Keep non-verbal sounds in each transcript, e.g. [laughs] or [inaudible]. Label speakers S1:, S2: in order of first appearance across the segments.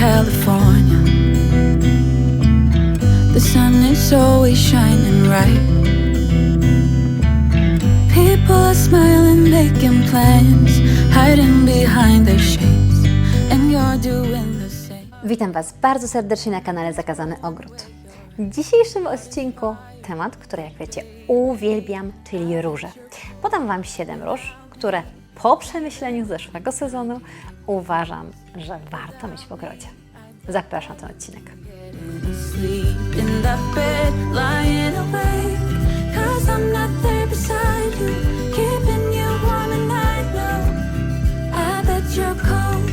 S1: California. The sun is always shining. People are smiling, making plans, hiding behind their shades, and you're doing the same.
S2: Witam Was bardzo serdecznie na kanale Zakazany Ogród. W dzisiejszym odcinku temat, który jak wiecie uwielbiam, czyli róże. Podam Wam 7 róż, które po przemyśleniu zeszłego sezonu uważam, że warto mieć w ogrodzie. Zapraszam na ten odcinek.
S1: Cold.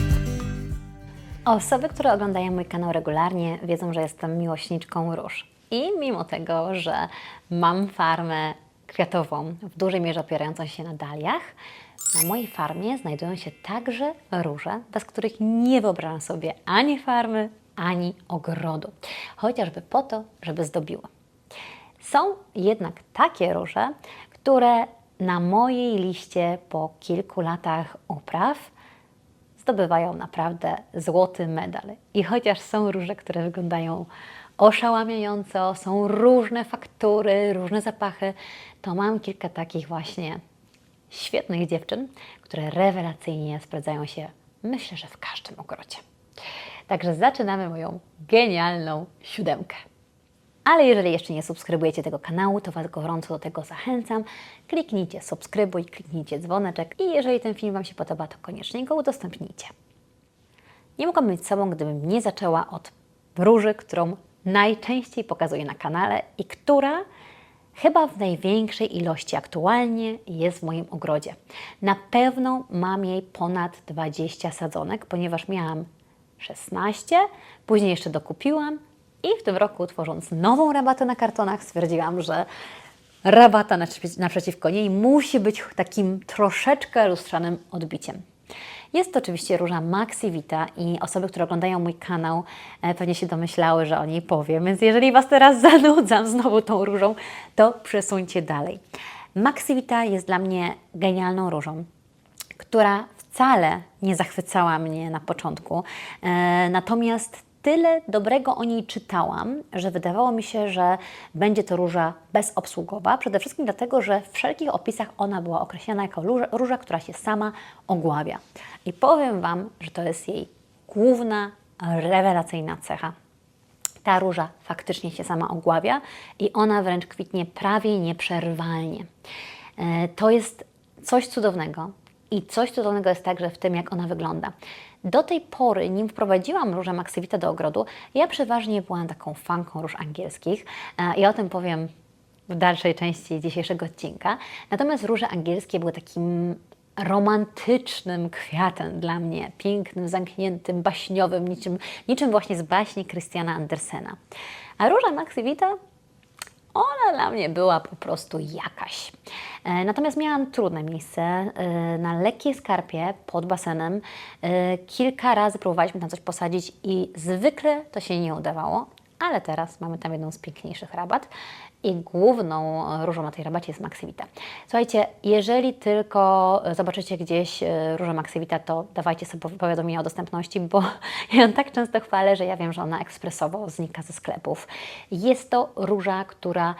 S2: Osoby, które oglądają mój kanał regularnie, wiedzą, że jestem miłośniczką róż. I mimo tego, że mam farmę kwiatową, w dużej mierze opierającą się na daliach, na mojej farmie znajdują się także róże, bez których nie wyobrażam sobie ani farmy, ani ogrodu. Chociażby po to, żeby zdobiło. Są jednak takie róże, które na mojej liście po kilku latach upraw zdobywają naprawdę złoty medal. I chociaż są róże, które wyglądają oszałamiająco, są różne faktury, różne zapachy, to mam kilka takich właśnie świetnych dziewczyn, które rewelacyjnie sprawdzają się, myślę, że w każdym ogrodzie. Także zaczynamy moją genialną siódemkę. Ale jeżeli jeszcze nie subskrybujecie tego kanału, to Was gorąco do tego zachęcam. Kliknijcie subskrybuj, kliknijcie dzwoneczek i jeżeli ten film Wam się podoba, to koniecznie go udostępnijcie. Nie mogłabym być sobą, gdybym nie zaczęła od róży, którą najczęściej pokazuję na kanale i która chyba w największej ilości aktualnie jest w moim ogrodzie. Na pewno mam jej ponad 20 sadzonek, ponieważ miałam 16, później jeszcze dokupiłam i w tym roku tworząc nową rabatę na kartonach stwierdziłam, że rabata naprzeciw- naprzeciwko niej musi być takim troszeczkę lustrzanym odbiciem. Jest to oczywiście róża Maxi Vita i osoby, które oglądają mój kanał e, pewnie się domyślały, że o niej powiem, więc jeżeli Was teraz [laughs] zanudzam znowu tą różą, to przesuńcie dalej. Maxi Vita jest dla mnie genialną różą która wcale nie zachwycała mnie na początku. E, natomiast tyle dobrego o niej czytałam, że wydawało mi się, że będzie to róża bezobsługowa. Przede wszystkim dlatego, że w wszelkich opisach ona była określana jako róża, róża która się sama ogławia. I powiem Wam, że to jest jej główna, rewelacyjna cecha. Ta róża faktycznie się sama ogławia i ona wręcz kwitnie prawie nieprzerwalnie. E, To jest coś cudownego i coś cudownego jest także w tym, jak ona wygląda. Do tej pory, nim wprowadziłam różę Maxivita do ogrodu, ja przeważnie byłam taką fanką róż angielskich. E, Ja o tym powiem w dalszej części dzisiejszego odcinka. Natomiast róże angielskie były takim romantycznym kwiatem dla mnie, pięknym, zamkniętym, baśniowym, niczym, niczym właśnie z baśni Christiana Andersena. A róża Maxi Vita, ona dla mnie była po prostu jakaś. E, Natomiast miałam trudne miejsce e, na lekkiej skarpie pod basenem. E, Kilka razy próbowaliśmy tam coś posadzić i zwykle to się nie udawało, ale teraz mamy tam jedną z piękniejszych rabat i główną różą na tej rabacie jest Maxivita. Słuchajcie, jeżeli tylko zobaczycie gdzieś e, różę Maxivita, to dawajcie sobie powiadomienia o dostępności, bo [laughs] ja tak często chwalę, że ja wiem, że ona ekspresowo znika ze sklepów. Jest to róża, która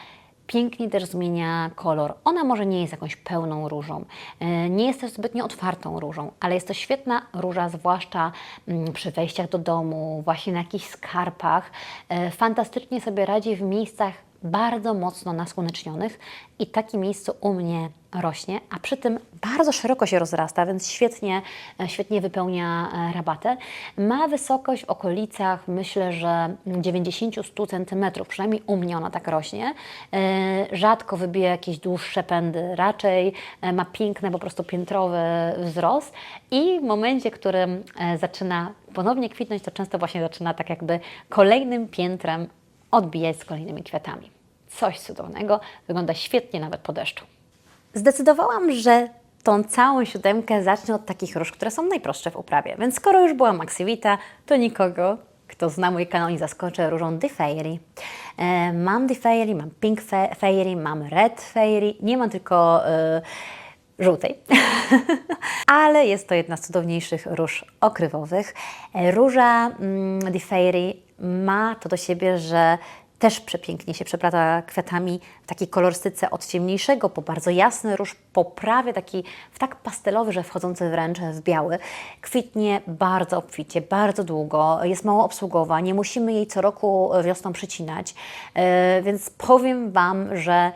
S2: pięknie też zmienia kolor. Ona może nie jest jakąś pełną różą, e, nie jest też zbytnio otwartą różą, ale jest to świetna róża, zwłaszcza mm, przy wejściach do domu, właśnie na jakichś skarpach. E, Fantastycznie sobie radzi w miejscach bardzo mocno nasłonecznionych i takie miejsce u mnie rośnie, a przy tym bardzo szeroko się rozrasta, więc świetnie, e, świetnie wypełnia e, rabatę. Ma wysokość w okolicach, myślę, że 90-100 cm, przynajmniej u mnie ona tak rośnie. E, Rzadko wybija jakieś dłuższe pędy, raczej ma piękny, po prostu piętrowy wzrost i w momencie, w którym zaczyna ponownie kwitnąć, to często właśnie zaczyna tak jakby kolejnym piętrem odbijać z kolejnymi kwiatami. Coś cudownego, wygląda świetnie nawet po deszczu. Zdecydowałam, że tą całą siódemkę zacznę od takich róż, które są najprostsze w uprawie. Więc skoro już była Maxivita, to nikogo, kto zna mój kanał, nie zaskoczę różą The Fairy. E, mam The Fairy, mam Pink Fa- Fairy, mam Red Fairy, nie mam tylko e, żółtej. [laughs] Ale jest to jedna z cudowniejszych róż okrywowych. E, Róża mm, Di Fairy ma to do siebie, że też przepięknie się przeplata kwiatami w takiej kolorystyce od ciemniejszego po bardzo jasny róż, po prawie taki w tak pastelowy, że wchodzący wręcz w biały. Kwitnie bardzo obficie, bardzo długo, jest mało obsługowa, nie musimy jej co roku wiosną przycinać, E, więc powiem Wam, że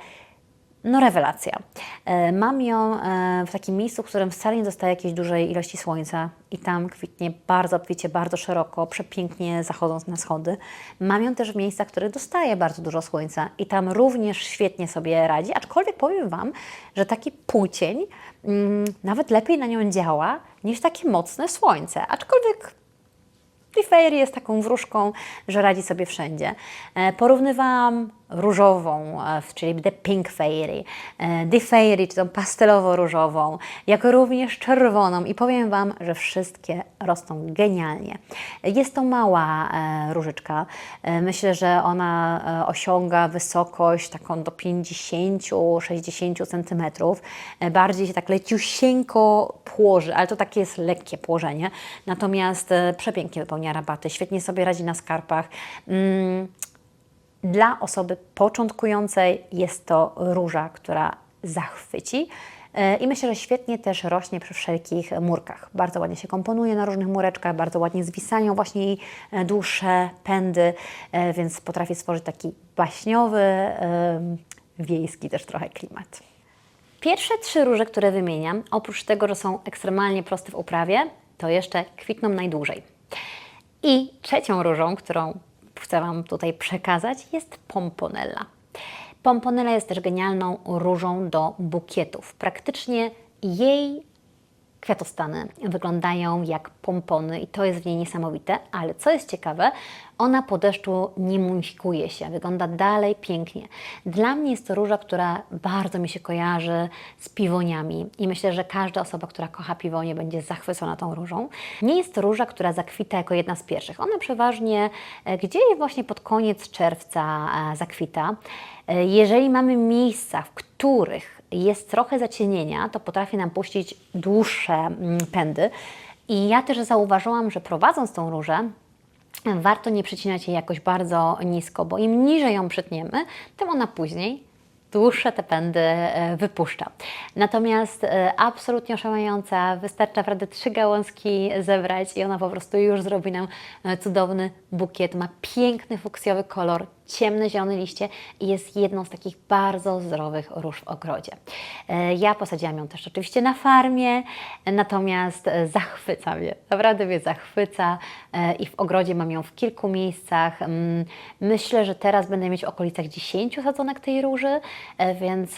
S2: no rewelacja. E, Mam ją e, w takim miejscu, w którym wcale nie dostaje jakiejś dużej ilości słońca i tam kwitnie bardzo obficie, bardzo szeroko, przepięknie zachodząc na schody. Mam ją też w miejscach, w których dostaje bardzo dużo słońca i tam również świetnie sobie radzi, aczkolwiek powiem Wam, że taki półcień mm, nawet lepiej na nią działa niż takie mocne słońce, aczkolwiek Fairy jest taką wróżką, że radzi sobie wszędzie. E, Porównywałam różową, e, czyli The Pink Fairy, e, Di Fairy, czy tą pastelowo-różową, jak również czerwoną i powiem Wam, że wszystkie rosną genialnie. Jest to mała e, różyczka. Myślę, że ona osiąga wysokość taką do 50-60 cm. Bardziej się tak leciusieńko płoży, ale to takie jest lekkie płożenie. Natomiast przepięknie wypełnia rabaty, świetnie sobie radzi na skarpach. Dla osoby początkującej jest to róża, która zachwyci. E, I myślę, że świetnie też rośnie przy wszelkich murkach. Bardzo ładnie się komponuje na różnych mureczkach, bardzo ładnie zwisają właśnie jej dłuższe pędy, e, więc potrafi stworzyć taki baśniowy, wiejski też trochę klimat. Pierwsze trzy róże, które wymieniam, oprócz tego, że są ekstremalnie proste w uprawie, to jeszcze kwitną najdłużej. I trzecią różą, którą chcę Wam tutaj przekazać, jest pomponella. Pomponella jest też genialną różą do bukietów. Praktycznie jej kwiatostany wyglądają jak pompony i to jest w niej niesamowite, ale co jest ciekawe, ona po deszczu nie mumifikuje się, wygląda dalej pięknie. Dla mnie jest to róża, która bardzo mi się kojarzy z piwoniami i myślę, że każda osoba, która kocha piwonie będzie zachwycona tą różą. Nie jest to róża, która zakwita jako jedna z pierwszych. Ona przeważnie e, gdzieś właśnie pod koniec czerwca e, zakwita. E, Jeżeli mamy miejsca, w których jest trochę zacienienia, to potrafi nam puścić dłuższe mm, pędy. I ja też zauważyłam, że prowadząc tą różę, warto nie przycinać jej jakoś bardzo nisko, bo im niżej ją przytniemy, tym ona później dłuższe te pędy e, wypuszcza. Natomiast e, absolutnie oszałamiająca, wystarczy naprawdę trzy gałązki zebrać i ona po prostu już zrobi nam e, cudowny bukiet. Ma piękny fuksjowy kolor, ciemne zielone liście i jest jedną z takich bardzo zdrowych róż w ogrodzie. E, Ja posadziłam ją też oczywiście na farmie, natomiast e, zachwyca mnie, naprawdę mnie zachwyca e, i w ogrodzie mam ją w kilku miejscach. Mm, Myślę, że teraz będę mieć w okolicach 10 sadzonek tej róży, więc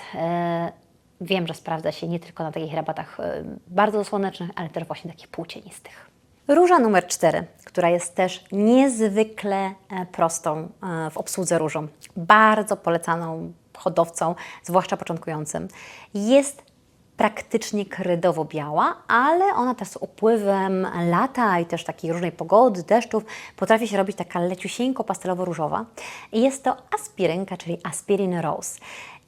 S2: wiem, że sprawdza się nie tylko na takich rabatach bardzo słonecznych, ale też właśnie takich półcienistych. Róża numer 4, która jest też niezwykle e, prostą e, w obsłudze różą. Bardzo polecaną hodowcom, zwłaszcza początkującym. Jest praktycznie kredowo-biała, ale ona też z upływem lata i też takiej różnej pogody, deszczów potrafi się robić taka leciusieńko pastelowo-różowa. Jest to aspirynka, czyli aspirin rose.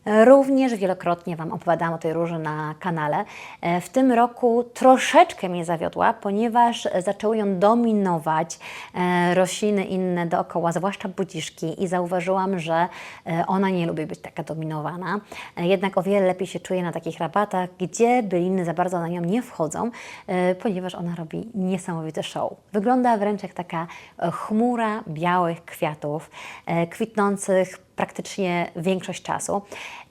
S2: Również wielokrotnie Wam opowiadałam o tej róży na kanale. E, W tym roku troszeczkę mnie zawiodła, ponieważ zaczęły ją dominować e, rośliny inne dookoła, zwłaszcza budziszki i zauważyłam, że e, ona nie lubi być taka dominowana. Jednak o wiele lepiej się czuje na takich rabatach, gdzie byliny za bardzo na nią nie wchodzą, ponieważ ona robi niesamowity show. Wygląda wręcz jak taka chmura białych kwiatów, kwitnących praktycznie większość czasu.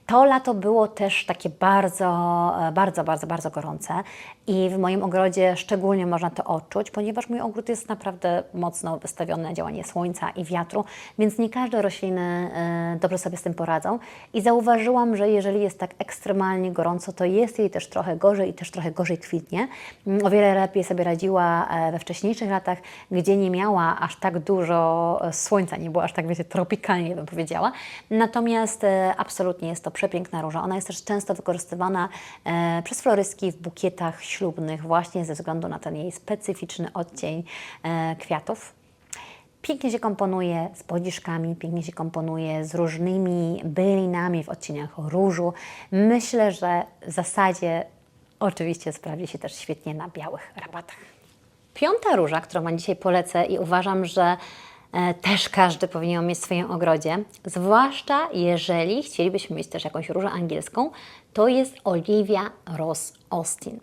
S2: To lato było też takie bardzo, bardzo, bardzo, bardzo gorące i w moim ogrodzie szczególnie można to odczuć, ponieważ mój ogród jest naprawdę mocno wystawiony na działanie słońca i wiatru, więc nie każde rośliny e, dobrze sobie z tym poradzą. I zauważyłam, że jeżeli jest tak ekstremalnie gorąco, to jest jej też trochę gorzej i też trochę gorzej kwitnie. Mm, O wiele lepiej sobie radziła e, we wcześniejszych latach, gdzie nie miała aż tak dużo e, słońca, nie było aż tak, wiecie, tropikalnie bym powiedziała. Natomiast absolutnie jest to przepiękna róża. Ona jest też często wykorzystywana przez florystki w bukietach ślubnych właśnie ze względu na ten jej specyficzny odcień e, kwiatów. Pięknie się komponuje z bodziszkami, pięknie się komponuje z różnymi bylinami w odcieniach różu. Myślę, że w zasadzie Oczywiście sprawdzi się też świetnie na białych rabatach. Piąta róża, którą Wam dzisiaj polecę i uważam, że e, też każdy powinien mieć w swoim ogrodzie, zwłaszcza jeżeli chcielibyśmy mieć też jakąś różę angielską, to jest Olivia Ross Austin.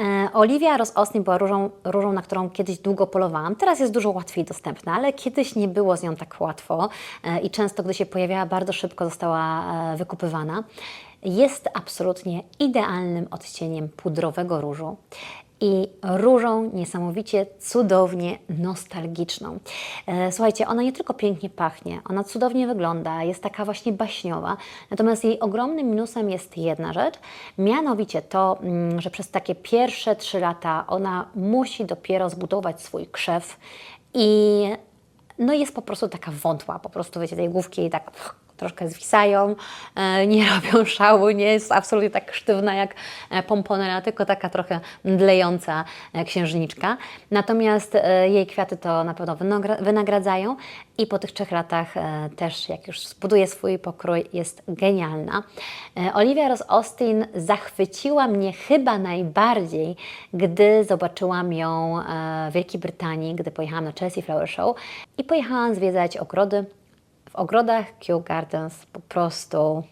S2: E, Olivia Ross Austin była różą, różą, na którą kiedyś długo polowałam. Teraz jest dużo łatwiej dostępna, ale kiedyś nie było z nią tak łatwo e, i często, gdy się pojawiała, bardzo szybko została e, wykupywana. Jest absolutnie idealnym odcieniem pudrowego różu i różą niesamowicie cudownie nostalgiczną. E, Słuchajcie, ona nie tylko pięknie pachnie, ona cudownie wygląda, jest taka właśnie baśniowa, natomiast jej ogromnym minusem jest jedna rzecz, mianowicie to, mm, że przez takie pierwsze trzy lata ona musi dopiero zbudować swój krzew i no jest po prostu taka wątła, po prostu wiecie, tej główki jej tak troszkę zwisają, e, nie [laughs] robią szału, nie jest absolutnie tak sztywna jak e, pomponera, tylko taka trochę mdlejąca e, księżniczka. Natomiast jej kwiaty to na pewno wynagra- wynagradzają i po tych trzech latach też, jak już zbuduje swój pokrój, jest genialna. Olivia Ross Austin zachwyciła mnie chyba najbardziej, gdy zobaczyłam ją w Wielkiej Brytanii, gdy pojechałam na Chelsea Flower Show i pojechałam zwiedzać ogrody. W ogrodach Kew Gardens po prostu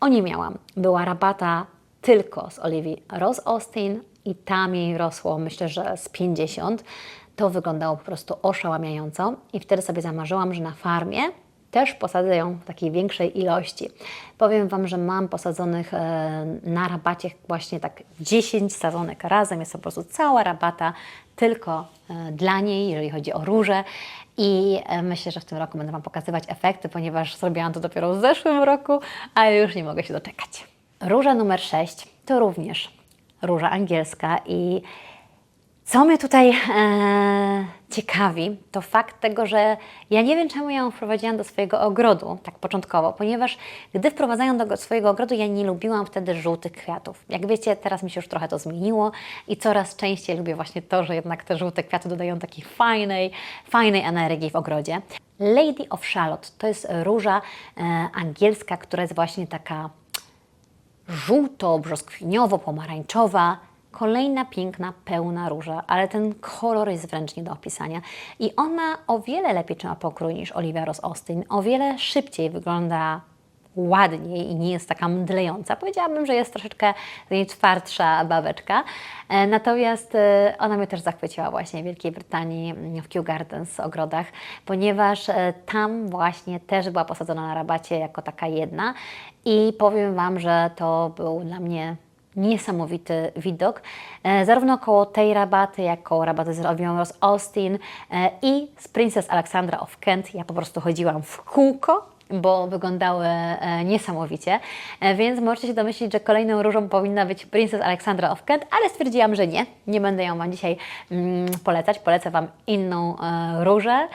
S2: o nie miałam. Była rabata tylko z Olivii Ross Austin i tam jej rosło myślę, że z 50. To wyglądało po prostu oszałamiająco i wtedy sobie zamarzyłam, że na farmie też posadzę ją w takiej większej ilości. Powiem Wam, że mam posadzonych e, na rabacie właśnie tak 10 sadzonek razem. Jest to po prostu cała rabata tylko e, dla niej, jeżeli chodzi o róże. I e, myślę, że w tym roku będę Wam pokazywać efekty, ponieważ zrobiłam to dopiero w zeszłym roku, ale już nie mogę się doczekać. Róża numer 6 to również róża angielska i co mnie tutaj e, ciekawi, to fakt tego, że ja nie wiem, czemu ja ją wprowadziłam do swojego ogrodu, tak początkowo, ponieważ gdy wprowadzałam do go- swojego ogrodu, ja nie lubiłam wtedy żółtych kwiatów. Jak wiecie, teraz mi się już trochę to zmieniło i coraz częściej lubię właśnie to, że jednak te żółte kwiaty dodają takiej fajnej, fajnej energii w ogrodzie. Lady of Charlotte to jest róża e, angielska, która jest właśnie taka żółto-brzoskwiniowo-pomarańczowa. Kolejna piękna, pełna róża, ale ten kolor jest wręcz nie do opisania. I ona o wiele lepiej trzyma pokrój niż Olivia Ross Austin. O wiele szybciej wygląda ładniej i nie jest taka mdlejąca. Powiedziałabym, że jest troszeczkę niej twardsza babeczka. E, Natomiast e, ona mnie też zachwyciła właśnie w Wielkiej Brytanii, mm, w Kew Gardens ogrodach, ponieważ e, tam właśnie też była posadzona na rabacie jako taka jedna i powiem Wam, że to był dla mnie niesamowity widok, e, zarówno koło tej rabaty, jak koło rabaty z Ross Austin e, i z Princess Alexandra of Kent. Ja po prostu chodziłam w kółko, bo wyglądały e, niesamowicie, e, więc możecie się domyślić, że kolejną różą powinna być Princess Alexandra of Kent, ale stwierdziłam, że nie, nie będę ją Wam dzisiaj mm, polecać, polecę Wam inną e, różę.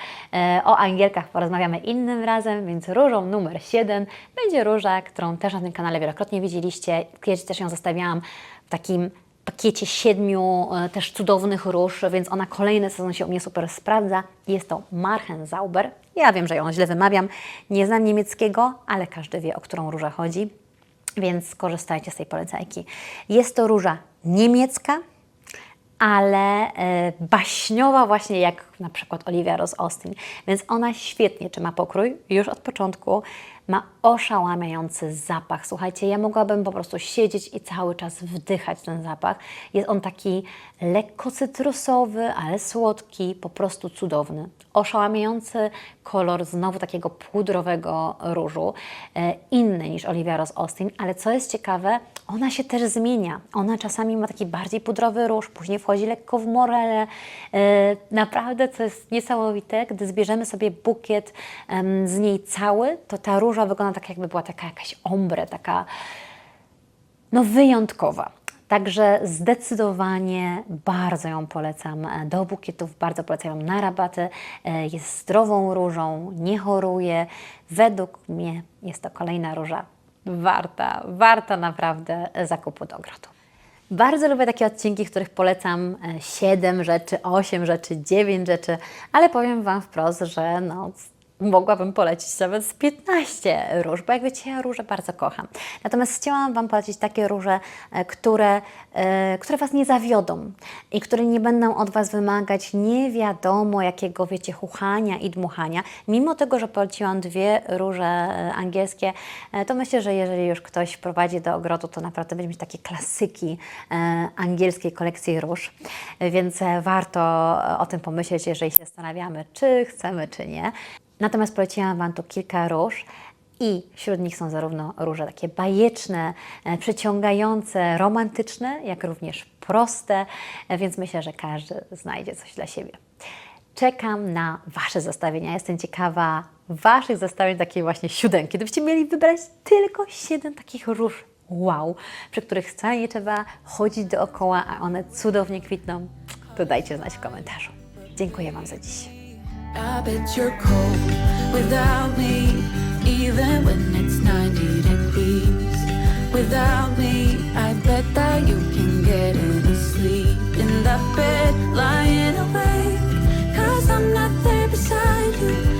S2: O Angielkach porozmawiamy innym razem, więc różą numer 7 będzie róża, którą też na tym kanale wielokrotnie widzieliście, kiedyś też ją zostawiałam w takim pakiecie siedmiu e, też cudownych róż, więc ona kolejny sezon się u mnie super sprawdza. Jest to Marchenzauber. Ja wiem, że ją źle wymawiam, nie znam niemieckiego, ale każdy wie, o którą różę chodzi, więc skorzystajcie z tej polecajki. Jest to róża niemiecka, ale e, baśniowa właśnie jak na przykład Olivia Ross Austin, więc ona świetnie trzyma pokrój już od początku, ma oszałamiający zapach. Słuchajcie, ja mogłabym po prostu siedzieć i cały czas wdychać ten zapach. Jest on taki lekko cytrusowy, ale słodki, po prostu cudowny. Oszałamiający kolor znowu takiego pudrowego różu, e, inny niż Olivia Ross Austin, ale co jest ciekawe, ona się też zmienia. Ona czasami ma taki bardziej pudrowy róż, później wchodzi lekko w morele. E, co jest niesamowite, gdy zbierzemy sobie bukiet em, z niej cały, to ta róża wygląda tak, jakby była taka jakaś ombre, taka no wyjątkowa. Także zdecydowanie bardzo ją polecam e, do bukietów, bardzo polecam ją na rabaty. E, Jest zdrową różą, nie choruje. Według mnie jest to kolejna róża warta, warta naprawdę zakupu do ogrodu. Bardzo lubię takie odcinki, w których polecam 7 rzeczy, 8 rzeczy, 9 rzeczy, ale powiem Wam wprost, że no, mogłabym polecić nawet z 15 róż, bo jak wiecie, ja róże bardzo kocham. Natomiast chciałam Wam polecić takie róże, e, które, e, które Was nie zawiodą i które nie będą od Was wymagać nie wiadomo jakiego, wiecie, chuchania i dmuchania. Mimo tego, że poleciłam dwie róże e, angielskie, to myślę, że jeżeli już ktoś prowadzi do ogrodu, to naprawdę będzie mieć takie klasyki angielskiej kolekcji róż, więc warto o tym pomyśleć, jeżeli się zastanawiamy, czy chcemy, czy nie. Natomiast poleciłam Wam tu kilka róż i wśród nich są zarówno róże takie bajeczne, e, przyciągające, romantyczne, jak również proste, e, więc myślę, że każdy znajdzie coś dla siebie. Czekam na Wasze zestawienia. Jestem ciekawa Waszych zestawień takiej właśnie siódemki. Gdybyście mieli wybrać tylko siedem takich róż, wow, przy których wcale nie trzeba chodzić dookoła, a one cudownie kwitną, to dajcie znać w komentarzu. Dziękuję Wam za dziś.
S1: I bet you're cold without me, even when it's 90 degrees. Without me, I bet that you can get any sleep in the bed, lying awake. Cause I'm not there beside you.